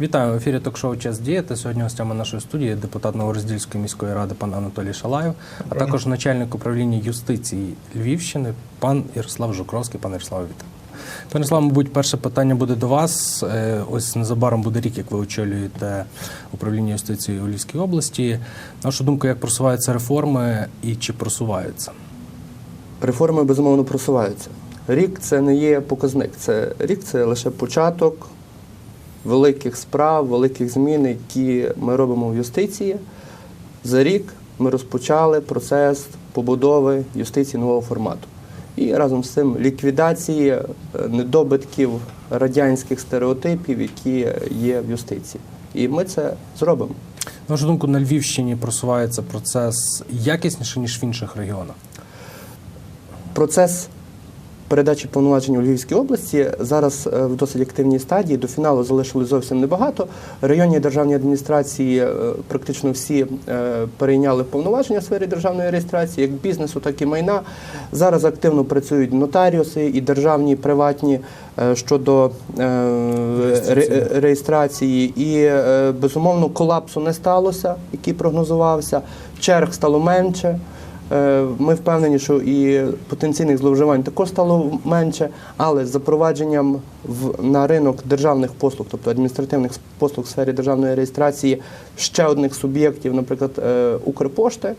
Вітаю в ефірі ток-шоу Час діяти. Сьогодні гостями нашої студії депутат Новороздільської міської ради пан Анатолій Шалаєв, а також начальник управління юстиції Львівщини, пан Ярослав Жукровський. Пане Ярославе, вітаю. Пане Ярослав, мабуть, перше питання буде до вас. Е, Ось незабаром буде рік, як ви очолюєте управління юстиції у Львівській області. На вашу думку, як просуваються реформи і чи просуваються? Реформи безумовно просуваються. Рік це не є показник. Це рік це лише початок великих справ, великих змін, які ми робимо в юстиції. За рік ми розпочали процес побудови юстиції нового формату. І разом з цим ліквідації е, недобитків радянських стереотипів, які є в юстиції. І ми це зробимо. На вашу думку, на Львівщині просувається процес якісніше, ніж в інших регіонах? Процес передачі повноважень у Львівській області зараз е, в досить активній стадії. До фіналу залишилось зовсім небагато. Районні державні адміністрації е, практично всі е, перейняли повноваження в сфері державної реєстрації, як бізнесу, так і майна. Зараз активно працюють нотаріуси і державні, і приватні щодо Реєстрації. І безумовно колапсу не сталося, який прогнозувався. Черг стало менше. Е, Ми впевнені, що і потенційних зловживань також стало менше, але з запровадженням в, на ринок державних послуг, тобто адміністративних послуг в сфері державної реєстрації ще одних суб'єктів, наприклад, е, Укрпошти,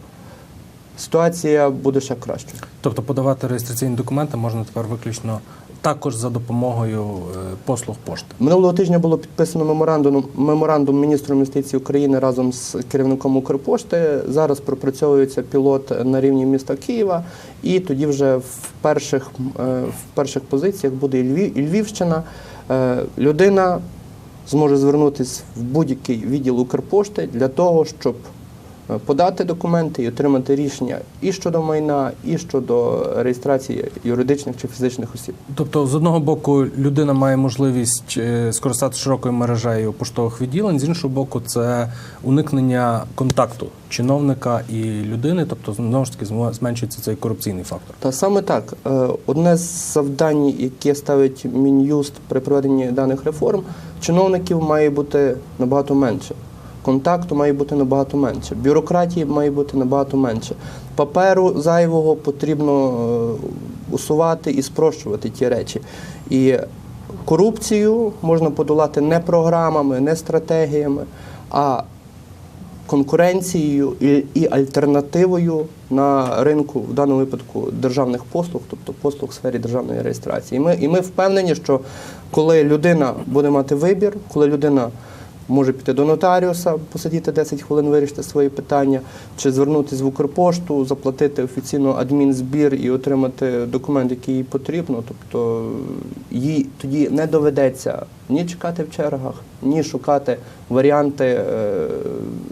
ситуація буде ще краще. Тобто подавати реєстраційні документи можна тепер виключно також за допомогою е, послуг пошти. Минулого тижня було підписано меморандум, меморандум міністром юстиції України разом з керівником Укрпошти. Зараз пропрацьовується пілот на рівні міста Києва, і тоді вже в перших, е, в перших позиціях буде і Львів, і Львівщина. Е, Людина зможе звернутися в будь-який відділ Укрпошти для того, щоб подати документи і отримати рішення і щодо майна, і щодо реєстрації юридичних чи фізичних осіб. Тобто, з одного боку, людина має можливість е, скористатися широкою мережею поштових відділень, з іншого боку, це уникнення контакту чиновника і людини, тобто знову ж таки зменшується цей корупційний фактор. Та саме так. Е, Одне з завдань, яке ставить Мін'юст при проведенні даних реформ, чиновників має бути набагато менше. Контакту має бути набагато менше, бюрократії має бути набагато менше. Паперу зайвого потрібно е, усувати і спрощувати ті речі. І корупцію можна подолати не програмами, не стратегіями, а конкуренцією і, альтернативою на ринку, в даному випадку, державних послуг, тобто послуг в сфері державної реєстрації. І ми, і ми впевнені, що коли людина буде мати вибір, коли людина може піти до нотаріуса, посидіти 10 хвилин, вирішити свої питання, чи звернутися в Укрпошту, заплатити офіційно адмінзбір і отримати документ, який їй потрібно. Тобто їй тоді не доведеться ні чекати в чергах, ні шукати варіанти е,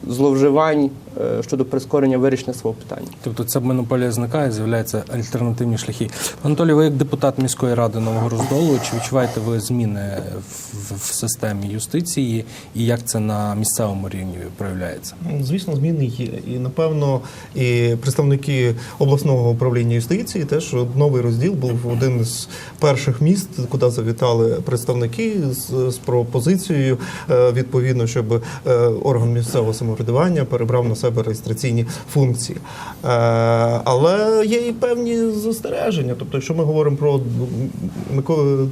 зловживань е, щодо прискорення вирішення свого питання. Тобто ця монополія зникає, з'являються альтернативні шляхи. Анатолій, ви як депутат міської ради Нового Роздолу, чи відчуваєте ви зміни в, в системі юстиції і як це на місцевому рівні проявляється? Ну, Звісно, зміни є. І напевно, і представники обласного управління юстиції теж новий розділ був один з перших міст, куди завітали представники з, з пропозицією е, відповідно, щоб е, орган місцевого самоврядування перебрав на себе реєстраційні функції. Е, Але є і певні застереження. Тобто, якщо ми говоримо про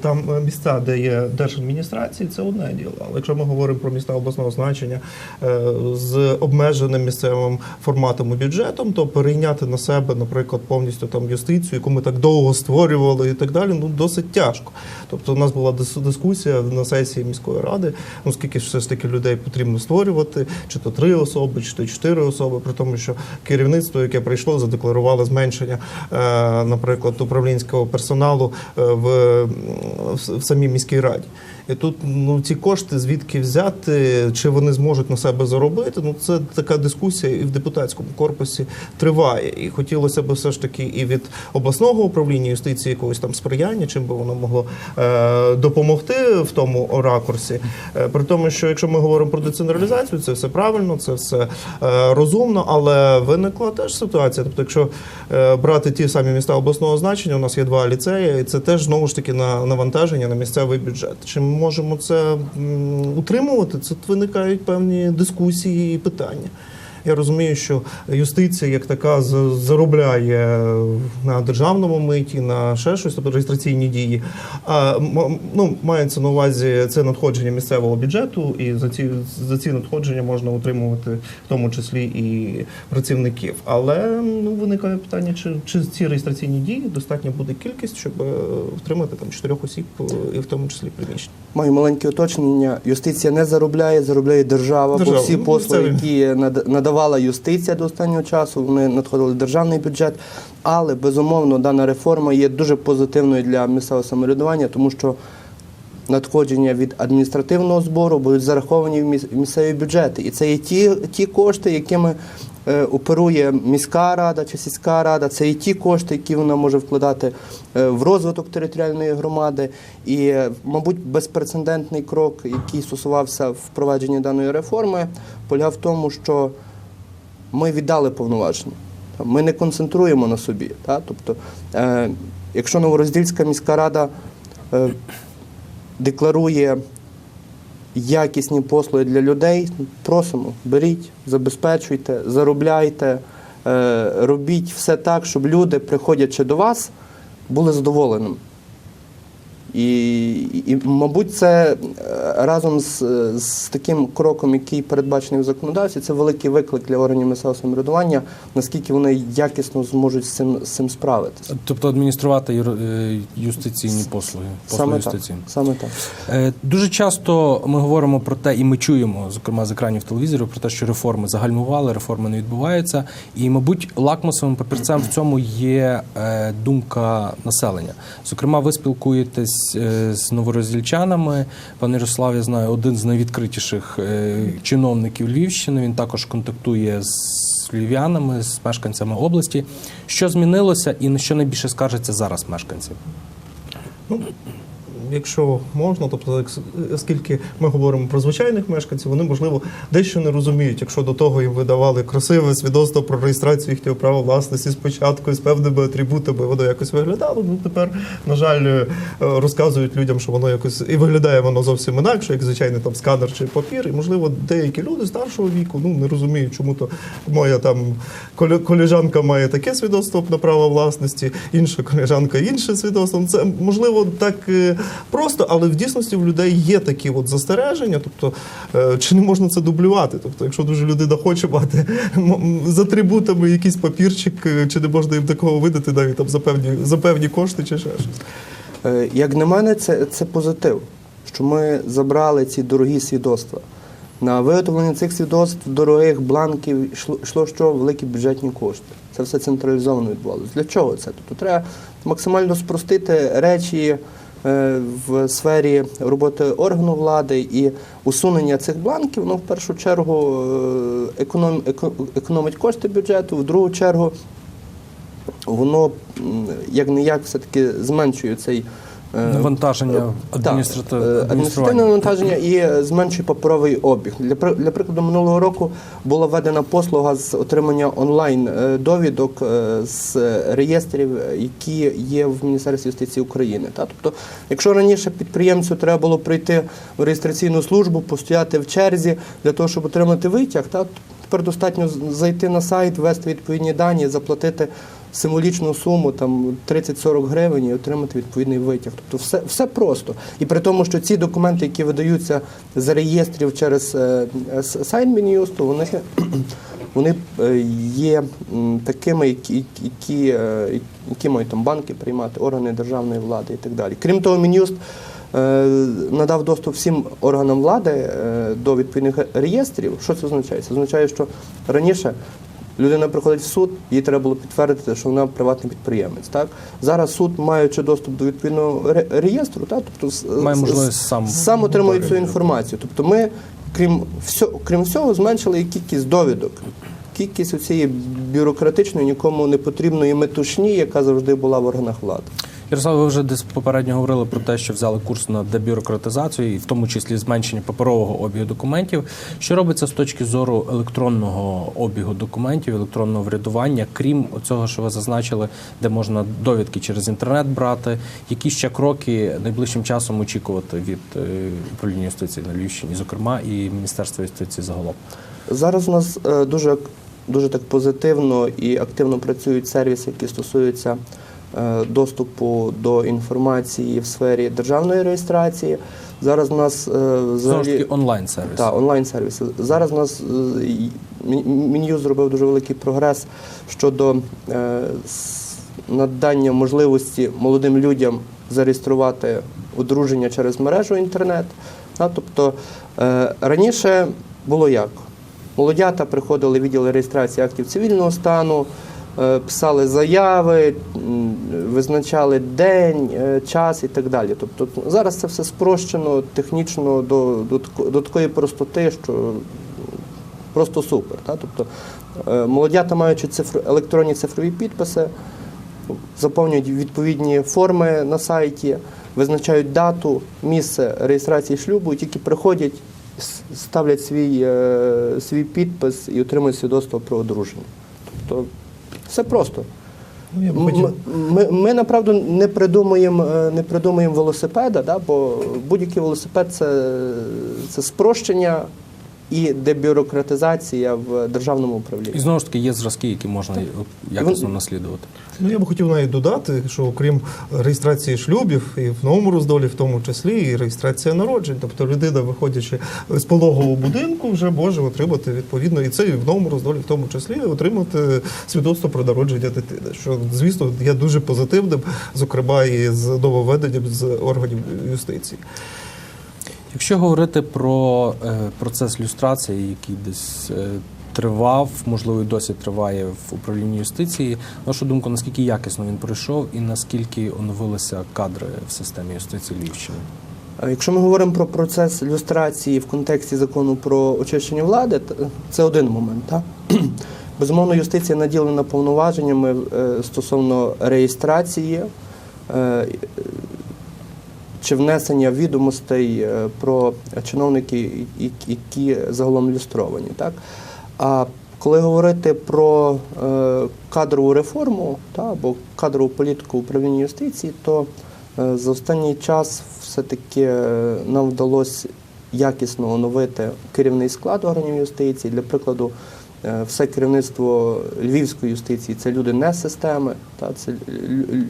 там місця, де є держадміністрації, це одне діло. Але якщо ми говоримо про міста обласного значення з обмеженим місцевим форматом і бюджетом, то перейняти на себе, наприклад, повністю там юстицію, яку ми так довго створювали і так далі, ну досить тяжко. Тобто, у нас була дис- дискусія на сесії міської ради, ну скільки ж все ж таки людей потрібно створювати, чи то три особи, чи то чотири особи, при тому, що керівництво, яке прийшло, задекларувало зменшення, е, наприклад, управлінського персоналу е, в, в, в самій міській раді. І тут ну ці кошти звідки взяти, чи вони зможуть на себе заробити? Ну це така дискусія і в депутатському корпусі триває. І хотілося б все ж таки і від обласного управління юстиції якогось там сприяння, чим би воно могло е, допомогти в тому. ракурсі. Е, При тому, що якщо ми говоримо про децентралізацію, це все правильно, це все е, розумно, але виникла теж ситуація. Тобто, якщо е, брати ті самі міста обласного значення, у нас є два ліцеї, і це теж знову ж таки на навантаження на місцевий бюджет. Чи ми можемо це утримувати? Це виникають певні дискусії і питання. Я розумію, що юстиція як така заробляє на державному миті, на ще щось, тобто реєстраційні дії. А ну, мається на увазі це надходження місцевого бюджету, і за ці за ці надходження можна утримувати в тому числі і працівників. Але ну виникає питання, чи, чи ці реєстраційні дії достатньо буде кількість, щоб е, втримати там чотирьох осіб, е, і в тому числі приміщення. Маю маленьке уточнення. Юстиція не заробляє, заробляє держава. Держава. Бо всі Ну, послуги, місцеві. які над- надавала юстиція до останнього часу, вони надходили в державний бюджет. Але безумовно дана реформа є дуже позитивною для місцевого самоврядування, тому що надходження від адміністративного збору будуть зараховані в міс- місцеві бюджети. І це є ті, ті кошти, якими оперує міська рада чи сільська рада. Це і ті кошти, які вона може вкладати е, в розвиток територіальної громади. І, е, мабуть, безпрецедентний крок, який стосувався впровадження даної реформи, полягав в тому, що ми віддали повноваження. Ми не концентруємо на собі. Та? Тобто, е, якщо Новороздільська міська рада е, декларує якісні послуги для людей, просимо, беріть, забезпечуйте, заробляйте, е, робіть все так, щоб люди, приходячи до вас, були задоволеними. І, і, мабуть, це е, разом з, з таким кроком, який передбачений в законодавстві, це великий виклик для органів місцевого самоврядування, наскільки вони якісно зможуть з цим, з цим справитися. Тобто адмініструвати юр- е, юстиційні послуги. послуги Саме так. Саме так. Е, Дуже часто ми говоримо про те, і ми чуємо, зокрема з екранів телевізорів, про те, що реформи загальмували, реформи не відбуваються. І, мабуть, лакмусовим папірцем в цьому є думка населення. Зокрема, ви спілкуєтесь е, з новороздільчанами. Пан Ярослав, я знаю, один з найвідкритіших е, чиновників Львівщини. Він також контактує з львів'янами, з мешканцями області. Що змінилося і на що найбільше скаржаться зараз мешканці? Якщо можна, тобто, оскільки ми говоримо про звичайних мешканців, вони можливо дещо не розуміють, якщо до того їм видавали красиве свідоцтво про реєстрацію їхнього права власності спочатку з певними атрибутами, воно якось виглядало. Ну тепер, на жаль, е, розказують людям, що воно якось і виглядає воно зовсім інакше, як звичайний там сканер чи папір. І можливо, деякі люди старшого віку ну не розуміють, чому то моя там колежанка має таке свідоцтво на право власності, інша колежанка інше свідоцтво. Ну, Це можливо так е, просто, але в дійсності в людей є такі от застереження. Тобто, е, чи не можна це дублювати? Тобто, якщо дуже людина хоче мати м- з атрибутами якийсь папірчик, е, чи не можна їм такого видати навіть там за певні за певні кошти, чи ще щось. Е, Як на мене, це, це позитив, що ми забрали ці дорогі свідоцтва. На виготовлення цих свідоцтв, дорогих бланків йшло, йшло що великі бюджетні кошти. Це все централізовано відбувалося. Для чого це? Тобто треба максимально спростити речі в сфері роботи органу влади і усунення цих бланків, ну, в першу чергу, е, економ, еко- економить кошти бюджету, в другу чергу воно як не як все-таки зменшує цей е, Навантаження так, адміністратив... е, адміністративне навантаження і е, зменшує паперовий обіг. Для для прикладу, минулого року була введена послуга з отримання онлайн е, довідок е, з реєстрів, е, які є в Міністерстві юстиції України. Та тобто, якщо раніше підприємцю треба було прийти в реєстраційну службу, постояти в черзі для того, щоб отримати витяг, та тепер достатньо зайти на сайт, ввести відповідні дані, заплатити символічну суму там 30-40 гривень і отримати відповідний витяг. Тобто все, все просто. І при тому, що ці документи, які видаються з реєстрів через е, сайт Мін'юсту, вони, вони е, є такими, які, які, е, які мають там банки приймати, органи державної влади і так далі. Крім того, Мін'юст надав доступ всім органам влади до відповідних реєстрів. Що це означає? Це означає, що раніше людина приходить в суд, їй треба було підтвердити, що вона приватний підприємець. Так? Зараз суд, маючи доступ до відповідного реєстру, так? тобто, Має можливість сам сам отримує цю інформацію. Тобто ми, крім, всього, крім всього, зменшили і кількість довідок. Кількість цієї бюрократичної, нікому не потрібної метушні, яка завжди була в органах влади. Ярослав, ви вже десь попередньо говорили про те, що взяли курс на дебюрократизацію, і в тому числі зменшення паперового обігу документів. Що робиться з точки зору електронного обігу документів, електронного врядування, крім цього, що ви зазначили, де можна довідки через інтернет брати? Які ще кроки найближчим часом очікувати від е, управління юстиції на Львівщині, зокрема, і Міністерства юстиції загалом? Зараз у нас е, дуже, дуже так позитивно і активно працюють сервіси, які стосуються доступу до інформації в сфері державної реєстрації. Зараз у нас е, взагалі онлайн сервіс. та, онлайн-сервіси. Зараз у нас е, і- Мін- Мін'юз зробив дуже великий прогрес щодо е, надання можливості молодим людям зареєструвати одруження через мережу інтернет. Тобто е, раніше було як? Молодята приходили в відділ реєстрації актів цивільного стану, е, писали заяви, визначали день, е, час і так далі. Тобто зараз це все спрощено технічно до, до, до такої простоти, що просто супер. Та? Тобто е, молодята, маючи цифр, електронні цифрові підписи, заповнюють відповідні форми на сайті, визначають дату, місце реєстрації шлюбу, і тільки приходять, ставлять свій, е, свій підпис і отримують свідоцтво про одруження. Тобто все просто. Ну, я б хотів. Ми, ми направду не придумуємо, е, не придумуємо велосипеда, да, бо будь-який велосипед це, це спрощення і дебюрократизація в державному управлінні. І знову ж таки є зразки, які можна якісно наслідувати. Ну, я би хотів навіть додати, що окрім реєстрації шлюбів, і в новому роздолі, в тому числі, і реєстрація народжень. Тобто людина, виходячи з пологового будинку, вже може отримати відповідно, і це і в новому роздолі, в тому числі, отримати свідоцтво про народження дитини. Що, звісно, є дуже позитивним, зокрема, і з нововведенням з органів юстиції. Якщо говорити про е, процес люстрації, який десь е, тривав, можливо, і досі триває в управлінні юстиції, на вашу думку, наскільки якісно він пройшов і наскільки оновилися кадри в системі юстиції Львівщини? Якщо ми говоримо про процес люстрації в контексті закону про очищення влади, це один момент. Так? Безумовно, юстиція наділена повноваженнями е, стосовно реєстрації чи внесення відомостей е, про чиновників, і- які загалом люстровані. Так? А коли говорити про е, кадрову реформу та, або кадрову політику управління юстиції, то е, за останній час все-таки нам вдалося якісно оновити керівний склад органів юстиції. Для прикладу, все керівництво львівської юстиції це люди не системи, та, це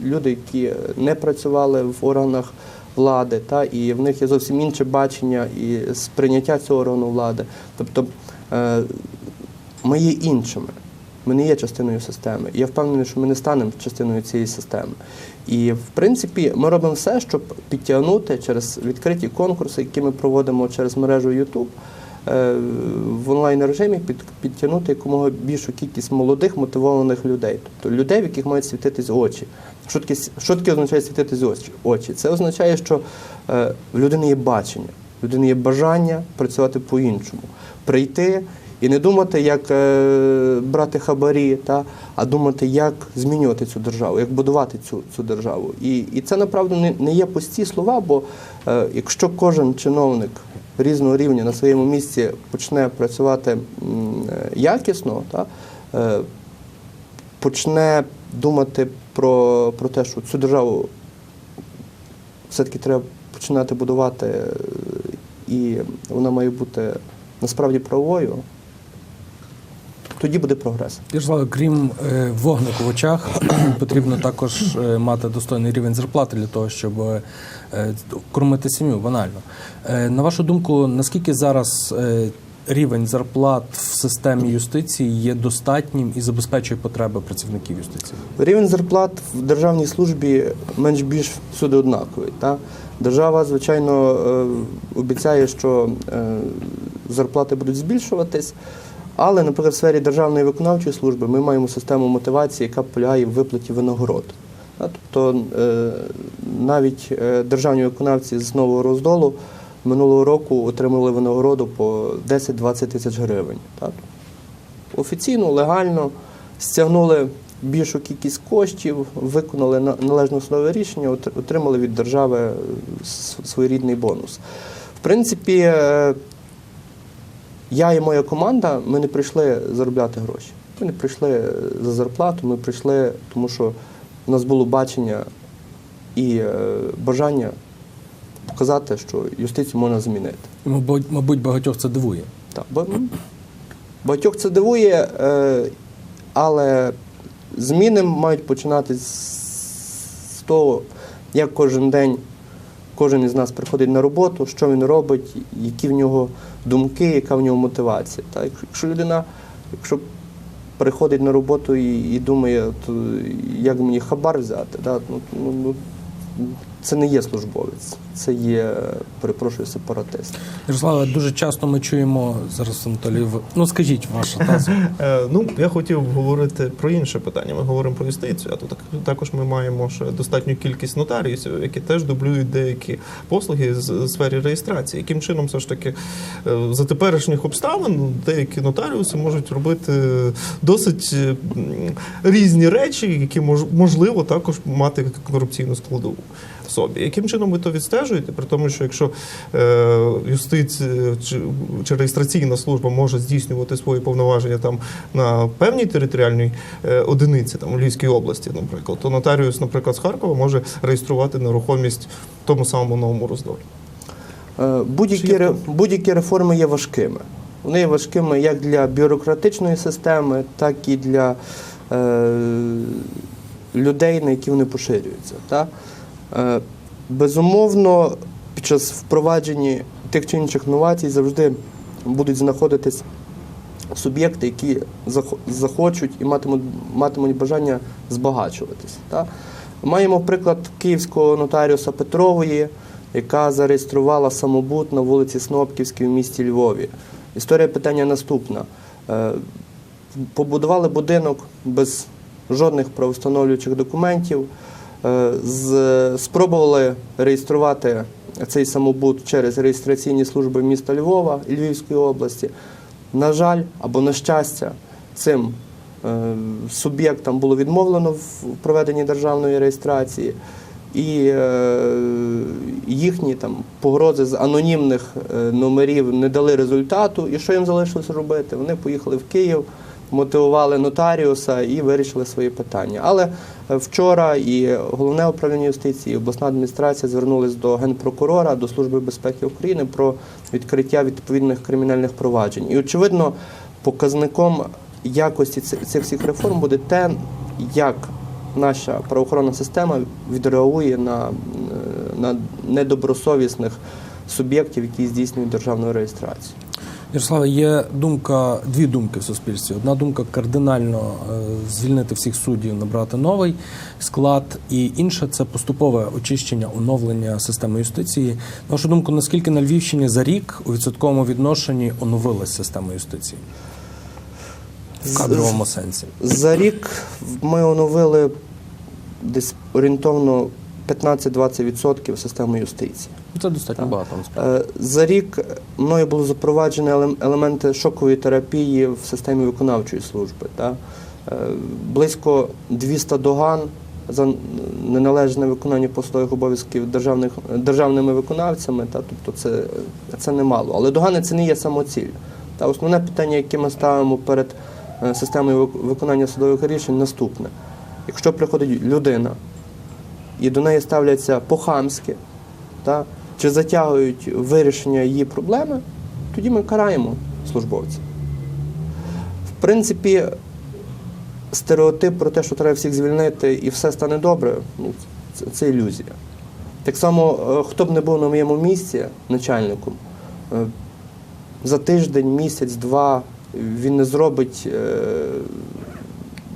люди, які не працювали в органах влади, та, і в них є зовсім інше бачення і сприйняття цього органу влади. Тобто е, ми є іншими. Ми не є частиною системи. І я впевнений, що ми не станемо частиною цієї системи. І в принципі ми робимо все, щоб підтягнути через відкриті конкурси, які ми проводимо через мережу YouTube, в онлайн режимі під, підтягнути якомога більшу кількість молодих мотивованих людей, тобто людей, в яких мають світитись очі. Що таке, що таке означає світитись очі? очі? Це означає, що е, в людини є бачення, в людини є бажання працювати по-іншому, прийти і не думати, як е, брати хабарі, та, а думати, як змінювати цю державу, як будувати цю, цю державу. І, і це направду не, не є пусті слова, бо е, якщо кожен чиновник різного рівня на своєму місці почне працювати е, якісно, та, е, почне думати про, про те, що цю державу все-таки треба починати будувати, е, і вона має бути насправді правовою, тоді буде прогрес. Ярославе, крім е, вогнику в очах, потрібно також е, мати достойний рівень зарплати для того, щоб е, кормити сім'ю банально. На вашу думку, наскільки зараз рівень зарплат в системі юстиції є достатнім і забезпечує потреби працівників юстиції? Рівень зарплат в державній службі менш більш всюди однаковий. Та? Держава, звичайно, обіцяє, що зарплати будуть збільшуватись, але, наприклад, в сфері державної виконавчої служби ми маємо систему мотивації, яка полягає в виплаті винагород. Тобто е, навіть е, державні виконавці з нового роздолу минулого року отримали винагороду по 10-20 тисяч гривень. Офіційно, легально стягнули більшу кількість коштів, виконали на- належне судове рішення, отримали від держави е, своєрідний бонус. В принципі, я і моя команда, ми не прийшли заробляти гроші. Ми не прийшли е, за зарплату, ми прийшли, тому що у нас було бачення і е, бажання показати, що юстицію можна змінити. Мабуть, багатьох це дивує. Так, багатьох це дивує, е, але зміни мають починати з, з того, як кожен день кожен із нас приходить на роботу, що він робить, які в нього думки, яка в нього мотивація. Так? Якщо- людина, якщо приходить на роботу і, і думає, то як мені хабар взяти, так? Ну, ну, ну, це не є службовець, це є, перепрошую, сепаратист. Ярославе, дуже часто ми чуємо зараз Анатолій. Ну скажіть ваша теза. Е, Ну, я хотів говорити про інше питання. Ми говоримо про юстицію, а тут так- також ми маємо ще достатню кількість нотаріусів, які теж дублюють деякі послуги з з сфері реєстрації. Яким чином все ж таки е, за теперішніх обставин деякі нотаріуси можуть робити досить е, різні речі, які мож- можливо також мати корупційну складову в собі. Яким чином ви то відстежуєте? При тому, що якщо е, юстиція чи, реєстраційна служба може здійснювати свої повноваження там на певній територіальній е, одиниці, там у Львівській області, наприклад, то нотаріус, наприклад, з Харкова може реєструвати нерухомість в тому самому новому роздолі. Е, Будь-які, будь-які реформи є важкими. Вони є важкими як для бюрократичної системи, так і для е, людей, на які вони поширюються. Та? Е, безумовно, під час впровадження тих чи інших новацій завжди будуть знаходитись суб'єкти, які захочуть і матимуть, матимуть бажання збагачуватись. Та? Маємо приклад київського нотаріуса Петрової, яка зареєструвала самобут на вулиці Снопківській в місті Львові. Історія питання наступна. Е, Побудували будинок без жодних правоустановлюючих документів, спробували реєструвати цей самобут через реєстраційні служби міста Львова і Львівської області. На жаль, або на щастя, цим е, суб'єктам було відмовлено в проведенні державної реєстрації, і е, їхні там погрози з анонімних е, номерів не дали результату. І що їм залишилось робити? Вони поїхали в Київ, мотивували нотаріуса і вирішили свої питання. Але е, вчора і головне управління юстиції, і обласна адміністрація звернулись до генпрокурора, до Служби безпеки України про відкриття відповідних кримінальних проваджень. І очевидно, показником якості цих всіх реформ буде те, як наша правоохоронна система відреагує на, е, на недобросовісних суб'єктів, які здійснюють державну реєстрацію. Ярославе, є думка, дві думки в суспільстві. Одна думка кардинально е, звільнити всіх суддів, набрати новий склад, і інша це поступове очищення, оновлення системи юстиції. На вашу думку, наскільки на Львівщині за рік у відсотковому відношенні оновилась система юстиції? В кадровому сенсі. За рік ми оновили десь орієнтовно 15-20% системи юстиції. Це достатньо багато насправді. Е, За рік мною було запроваджено елементи шокової терапії в системі виконавчої служби. Е, Близько 200 доган за неналежне виконання посадових обов'язків державних, державними виконавцями. Та? Тобто це, це немало. Але догани це не є самоціль. Та основне питання, яке ми ставимо перед е, системою виконання судових рішень, наступне. Якщо приходить людина і до неї ставляться по-хамськи, чи затягують вирішення її проблеми, тоді ми караємо службовця. В принципі, стереотип про те, що треба всіх звільнити і все стане добре, ну, це, це ілюзія. Так само, е, хто б не був на моєму місці начальником, е, за тиждень, місяць, два він не зробить е,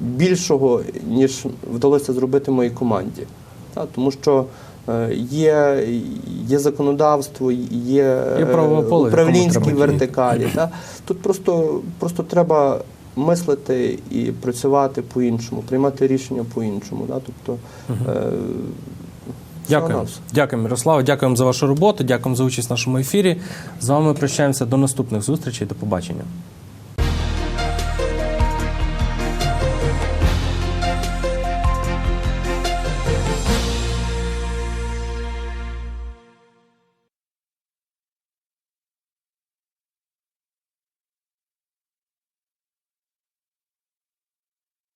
більшого, ніж вдалося зробити моїй команді. Тому що є, є законодавство, є, Є поле, управлінські вертикалі. Та. Тут просто, просто треба мислити і працювати по-іншому, приймати рішення по-іншому. Да? Тобто, е, Дякую. Дякую, Мирослава. Дякуємо за вашу роботу. Дякуємо за участь в нашому ефірі. З вами прощаємося до наступних зустрічей. До побачення.